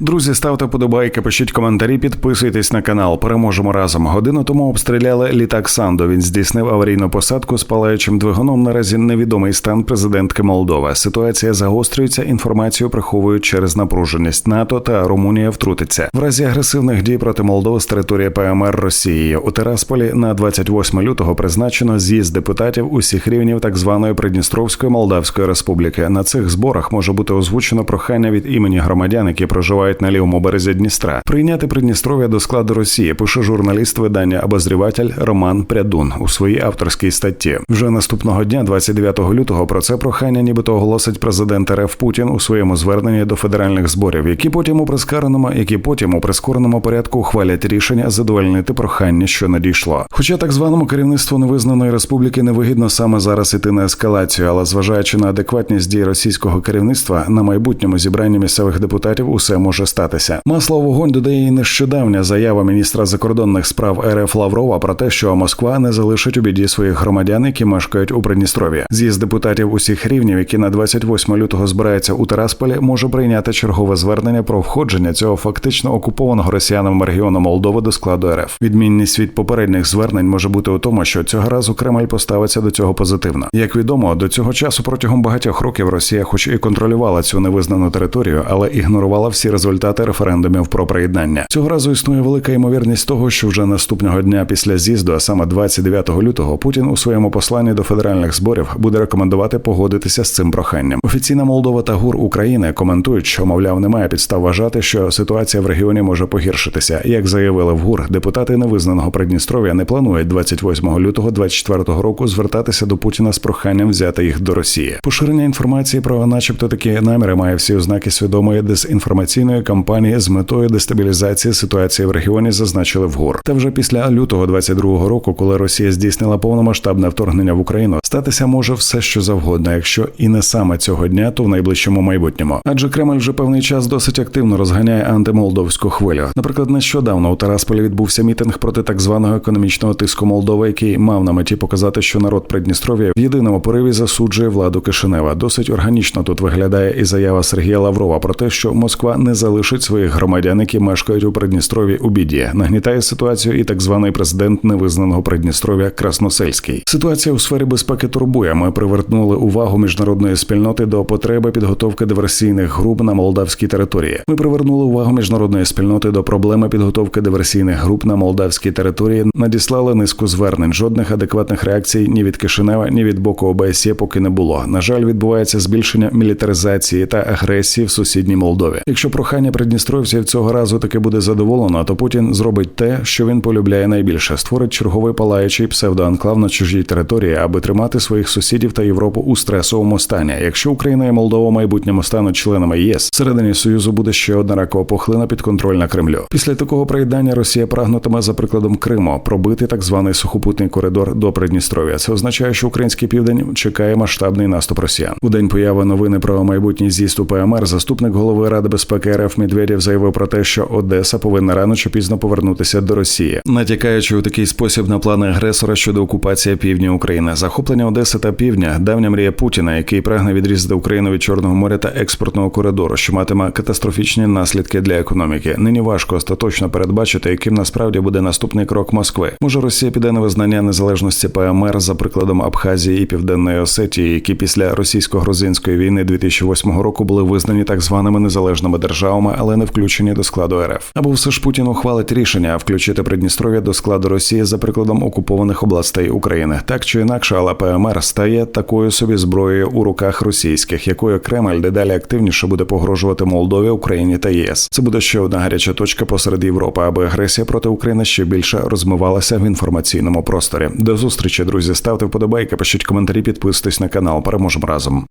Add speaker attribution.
Speaker 1: Друзі, ставте подобайки, пишіть коментарі, підписуйтесь на канал. Переможемо разом. Годину тому обстріляли літак Сандо. Він здійснив аварійну посадку з палаючим двигуном. Наразі невідомий стан президентки Молдова. Ситуація загострюється. Інформацію приховують через напруженість НАТО та Румунія втрутиться. В разі агресивних дій проти Молдови з території ПМР Росії у Терасполі на 28 лютого призначено з'їзд депутатів усіх рівнів так званої Придністровської Молдавської Республіки. На цих зборах може бути озвучено прохання від імені громадян, які проживають на лівому березі Дністра, прийняти Придністров'я до складу Росії. Пише журналіст видання обозріватель Роман Прядун у своїй авторській статті. Вже наступного дня, 29 лютого, про це прохання, нібито оголосить президент РФ Путін у своєму зверненні до федеральних зборів, які потім у прискореному, які потім у прискореному порядку ухвалять рішення задовольнити прохання, що надійшло. Хоча так званому керівництву невизнаної республіки невигідно саме зараз іти на ескалацію, але зважаючи на адекватність дій російського керівництва, на майбутньому зібранні місцевих депутатів усе може статися. Масло вогонь додає і нещодавня заява міністра закордонних справ РФ Лаврова про те, що Москва не залишить у біді своїх громадян, які мешкають у Придністров'ї. З'їзд депутатів усіх рівнів, які на 28 лютого збираються у Терасполі, може прийняти чергове звернення про входження цього фактично окупованого росіянами регіону Молдови до складу РФ. Відмінність від попередніх звернень може бути у тому, що цього разу Кремль поставиться до цього позитивно. Як відомо, до цього часу протягом багатьох років Росія, хоч і контролювала цю невизнану територію, але ігнорувала всі результати референдумів про приєднання. Цього разу існує велика ймовірність того, що вже наступного дня після з'їзду, а саме 29 лютого, Путін у своєму посланні до федеральних зборів буде рекомендувати погодитися з цим проханням. Офіційна Молдова та ГУР України коментують, що мовляв немає підстав вважати, що ситуація в регіоні може погіршитися. Як заявили в ГУР, депутати невизнаного Придністров'я не планують 28 лютого 24 року звертатися до Путіна з проханням взяти їх до Росії. Поширення інформації про, начебто, такі наміри має всі ознаки свідомої дезінформаційної кампанії з метою дестабілізації ситуації в регіоні, зазначили в ГУР. Та вже після лютого 22 року, коли Росія здійснила повномасштабне вторгнення в Україну, статися може все, що завгодно, якщо і не саме цього дня, то в найближчому майбутньому. Адже Кремль вже певний час досить активно розганяє антимолдовську хвилю. Наприклад, нещодавно у Тарасполі відбувся мітинг проти так званого економічного тиску Молдови, який мав на меті показати, що народ Придністров'я в єдиному пориві засуджує владу Кишинева. Досить органічно тут виглядає і заява Сергія Лаврова про те, що Москва не залишить своїх громадян, які мешкають у Придністрові у біді. Нагнітає ситуацію і так званий президент невизнаного Придністров'я Красносельський. Ситуація у сфері безпеки турбує. Ми привернули увагу міжнародної спільноти до потреби підготовки диверсійних груп на молдавській території. Ми привернули увагу міжнародної спільноти до проблеми підготовки диверсійних груп на молдавській території. Надіслали низку звернень. Жодних адекватних реакцій ні від Кишинева, ні від боку ОБСЄ поки не було. На жаль, відбувається збільшення мілітаризації та агресії в сусідній Молдові. Якщо прохання придністровців цього разу таки буде задоволено, то Путін зробить те, що він полюбляє найбільше: створить черговий палаючий псевдоанклав на чужій території, аби тримати своїх сусідів та Європу у стресовому стані. Якщо Україна і Молдова в майбутньому стануть членами ЄС, всередині союзу буде ще одна ракова пухлина підконтрольна Кремлю. Після такого приєднання Росія прагнутиме за прикладом Криму пробити так званий сухопутний коридор до Придністров'я. Це означає, що український південь чекає масштабний наступ росіян. У день появи новини про майбутній з'їзд ПМР. Заступник голови ради безпеки РФ Медведєв заявив про те, що Одеса повинна рано чи пізно повернутися до Росії, натякаючи у такий спосіб на плани агресора щодо окупації півдня України, захоплення Одеси та Півдня, давня мрія Путіна, який прагне відрізати Україну від Чорного моря та експортного коридору, що матиме катастрофічні наслідки для економіки. Нині важко остаточно передбачити, яким насправді буде наступний крок Москви. Може, Росія піде на визнання незалежності ПМР за прикладом Абхазії і Південної Осетії, які після російсько-грузинської війни 2008 року були визнані так званими незалежними державами, але не включені до складу РФ. Або все ж Путін ухвалить рішення включити Придністров'я до складу Росії за прикладом окупованих областей України. Так чи інакше, але ПМР стає такою собі зброєю у руках російських, якою Кремль дедалі активніше буде погрожувати Молдові, Україні та ЄС. Це буде ще одна гаряча точка посеред Європи, аби агресія проти України ще більше розмивалася в інформаційному просторі. До зустрічі, друзі. Ставте вподобайки, пишіть коментарі, підписуйтесь на канал. Переможемо разом.